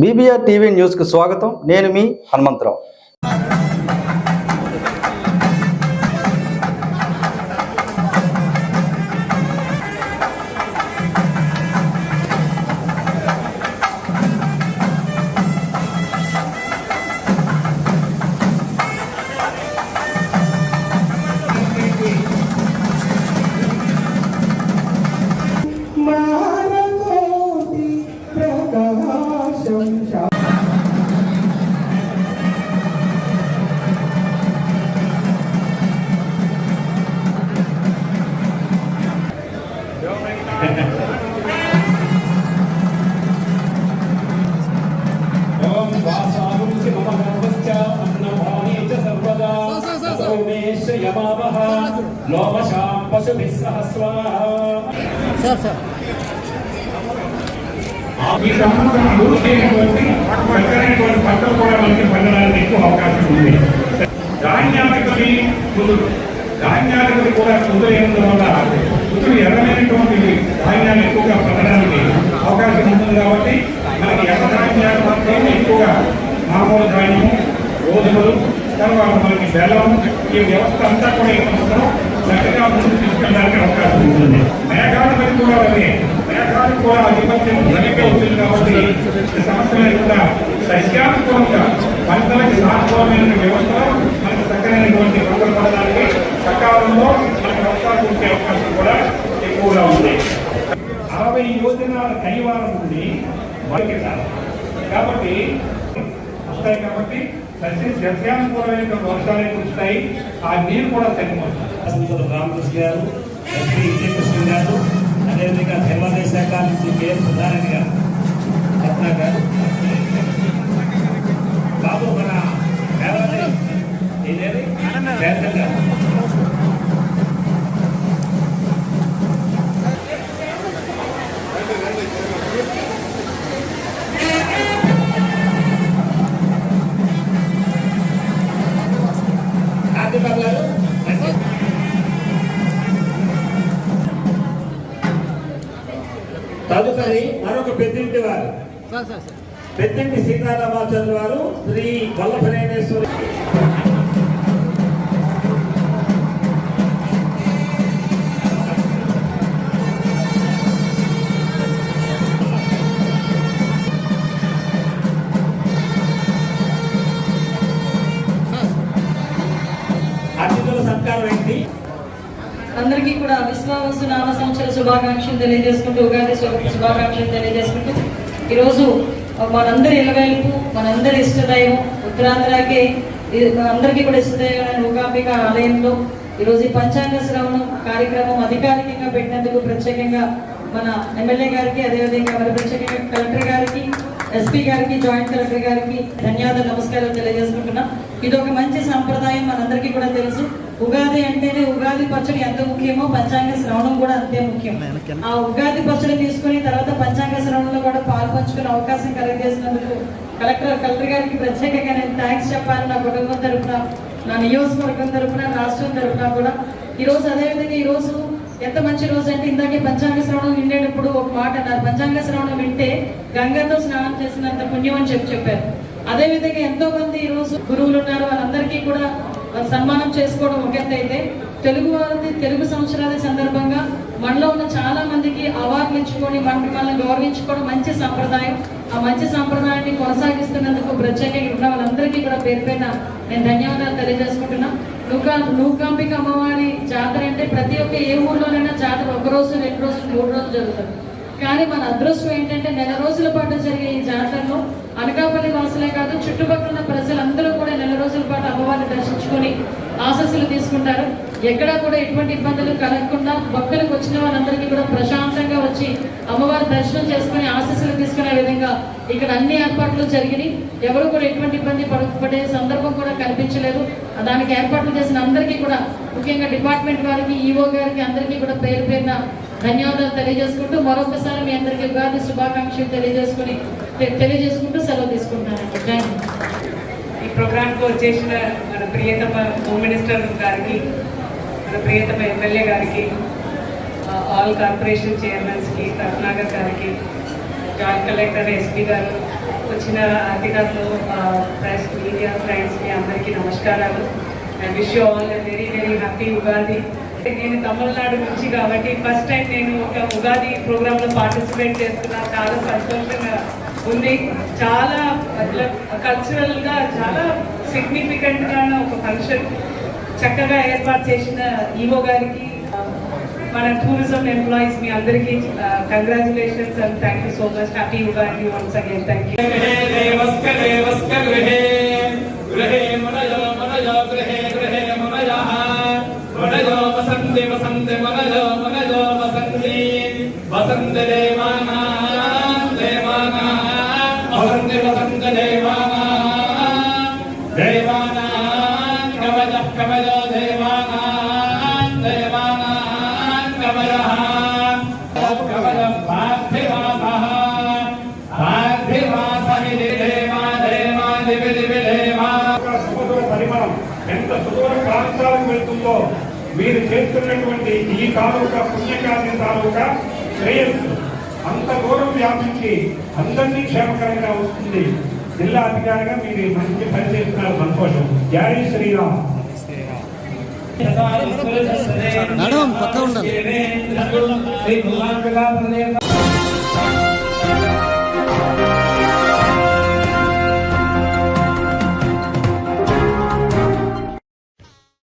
BBR TV న్యూస్కు స్వాగతం. నేను మీ హనుమంతరావు. లోమశాం పశుభిः సహస్వా ఈ సంవత్సరం పూర్తయినటువంటి చక్కనైనటువంటి పంటలు కూడా మనకి పండడానికి ఎక్కువ అవకాశం ఉంది. ధాన్యాధిపతి కుదురు ధాన్యాధిపతి కూడా కుదురైనందు వల్ల కుదురు ఎర్రమైనటువంటి ధాన్యాలు ఎక్కువగా పండడానికి అవకాశం ఉంటుంది కాబట్టి మనకి ఎర్ర ధాన్యాలు మాత్రమే ఎక్కువగా మామూలు ధాన్యము గోధుమలు తర్వాత మనకి బెల్లం ఈ వ్యవస్థ అంతా కూడా ఈ సంవత్సరం చక్కగా ముందుకు తీసుకెళ్ళడానికి అవకాశం ఉంటుంది మేఘాధిపతి కూడా అదే మేఘాలు కూడా ఆధిపత్యం ఘనంగా కాబట్టి ఈ సంవత్సరం కూడా సస్యానుకూలంగా పంటలకి సానుకూలమైన వ్యవస్థలో మనకి చక్కనైనటువంటి పంటలు పడడానికి సకాలంలో మనకి వర్షాలు ఉండే అవకాశం కూడా ఎక్కువగా ఉంది అరవై యోజనాల కైవారం ఉంది కాబట్టి వస్తాయి? కాబట్టి సస్య సస్యానుకూలమైన వర్షాలు కురుస్తాయి ఆ నీరు కూడా సరిపోతుంది అసలు రామకృష్ణ గారు ఎస్పీ విజయకృష్ణ గారు అదేవిధంగా ధర్మాదాయ శాఖ నుంచి కేఎం సుధారాయణ గారు రత్న గారు. బాబు మన దేవాదాయ ఇదేది గారు తదుపరి మరొక పెద్దింటి వారు. పెద్దింటి సీతారామాచార్య వారు శ్రీ వల్లభనేశ్వరి అందరికీ కూడా విశ్వావసు నామ సంవత్సర శుభాకాంక్షలు తెలియజేసుకుంటూ ఉగాది శుభాకాంక్షలు తెలియజేసుకుంటూ ఈరోజు మనందరి ఇలవేలుపు మనందరి ఇష్టదైవం ఉత్తరాంధ్రకే అందరికీ కూడా ఇష్టదైవం మూకాంబిక ఆలయంలో ఈరోజు ఈ పంచాంగ శ్రవణం కార్యక్రమం అధికారికంగా పెట్టినందుకు ప్రత్యేకంగా మన ఎమ్మెల్యే గారికి అదేవిధంగా మరి ప్రత్యేకంగా కలెక్టర్ గారికి ఎస్పీ గారికి జాయింట్ కలెక్టర్ గారికి ధన్యవాదాలు నమస్కారాలు తెలియజేసుకుంటున్నాం. ఇది ఒక మంచి సాంప్రదాయం మనందరికీ కూడా తెలుసు. ఉగాది అంటేనే ఉగాది పచ్చడి ఎంత ముఖ్యమో పంచాంగ శ్రవణం కూడా అంతే ముఖ్యం. ఆ ఉగాది పచ్చడి తీసుకుని తర్వాత పంచాంగ శ్రవణంలో కూడా పాలు పంచుకునే అవకాశం కలిగజేసినందుకు కలెక్టర్ కలెక్టర్ గారికి ప్రత్యేకంగా నేను థ్యాంక్స్ చెప్పాలి నా కుటుంబం తరపున నా నియోజకవర్గం తరపున రాష్ట్రం తరపున కూడా. ఈరోజు అదేవిధంగా ఈరోజు ఎంత మంచి రోజు అంటే ఇందాకే పంచాంగ శ్రవణం వినేటప్పుడు ఒక మాట అన్నారు. పంచాంగ శ్రవణం వింటే గంగతో స్నానం చేసినంత పుణ్యం అని చెప్పి చెప్పారు. అదే విధంగా ఎంతో మంది ఈ రోజు గురువులు ఉన్నారు. వాళ్ళందరికీ కూడా సన్మానం చేసుకోవడం ఒక అయితే తెలుగు వారి తెలుగు సంవత్సరాల సందర్భంగా మనలో ఉన్న చాలా మందికి అవార్డులు ఇచ్చుకొని మన మిమ్మల్ని గౌరవించుకోవడం మంచి సంప్రదాయం. ఆ మంచి సంప్రదాయాన్ని కొనసాగిస్తున్నందుకు ప్రత్యేకంగా ఉన్న వాళ్ళందరికీ కూడా పేరు పైన నేను ధన్యవాదాలు తెలియజేసుకుంటున్నా. నూకా నూకాంబిక అమ్మవారి జాతర అంటే ప్రతి ఒక్క ఏ ఊర్లోనైనా జాతర ఒక రోజు రెండు రోజులు మూడు రోజులు జరుగుతుంది. కానీ మన అదృష్టం ఏంటంటే నెల రోజుల పాటు జరిగే ఈ జాతరలో అనకాపల్లి వాసులే కాదు చుట్టుపక్కల ఉన్న ప్రజలందరూ కూడా నెల రోజుల పాటు అమ్మవారిని దర్శించుకొని ఆశస్సులు తీసుకుంటారు. ఎక్కడా కూడా ఎటువంటి ఇబ్బందులు కలగకుండా భక్తులకు వచ్చిన వారందరికీ కూడా ప్రశాంతంగా వచ్చి అమ్మవారి దర్శనం చేసుకుని ఆశస్సులు తీసుకునే విధంగా ఇక్కడ అన్ని ఏర్పాట్లు జరిగినాయి. ఎవరు కూడా ఎటువంటి ఇబ్బంది పడే సందర్భం కూడా కనిపించలేదు. దానికి ఏర్పాట్లు చేసిన అందరికీ కూడా ముఖ్యంగా డిపార్ట్మెంట్ వారికి ఈఓ గారికి అందరికీ కూడా పేరు పేరున ధన్యవాదాలు తెలియజేసుకుంటూ మరొకసారి మీ అందరికీ ఉగాది శుభాకాంక్షలు తెలియజేసుకుని తెలియజేసుకుంటూ సెలవు తీసుకుంటున్నాను థ్యాంక్ యూ ఈ ప్రోగ్రామ్కి వచ్చేసిన మన ప్రియతమ హోమ్ మినిస్టర్ గారికి మన ప్రియతమ ఎమ్మెల్యే గారికి ఆల్ కార్పొరేషన్ చైర్మన్స్కి కరుణాగర్ గారికి జాయింట్ కలెక్టర్ ఎస్పీ గారు వచ్చిన అధికారులు ప్రెస్ మీడియా ఫ్రెండ్స్కి అందరికీ నమస్కారాలు. I wish you all very very happy Ugadi. నేను తమిళనాడు నుంచి కాబట్టి ఫస్ట్ టైం నేను ఒక ఉగాది ప్రోగ్రాంలో పార్టిసిపేట్ చేస్తున్నా. చాలా సంతోషంగా ఉంది. చాలా కల్చరల్గా చాలా సిగ్నిఫికెంట్గా ఒక ఫంక్షన్ చక్కగా ఏర్పాటు చేసిన ఈవో గారికి మన టూరిజం ఎంప్లాయీస్ మీ అందరికీ congratulations and thank you so much happy Ugadi once again thank you సుదూర ప్రాంతాలకు వెళ్తుందో మీరు చేస్తున్నటువంటి ఈ తాలూకా పుణ్యకార్య తాలూకా శ్రేయస్సు అంత దూరం వ్యాపించి అందరినీ క్షేమకరంగా వస్తుంది జిల్లా అధికారిగా మీరు మంచి పని చేస్తున్నారు. సంతోషం. జై శ్రీరామ్. మేడం పక్క ఉండాలి.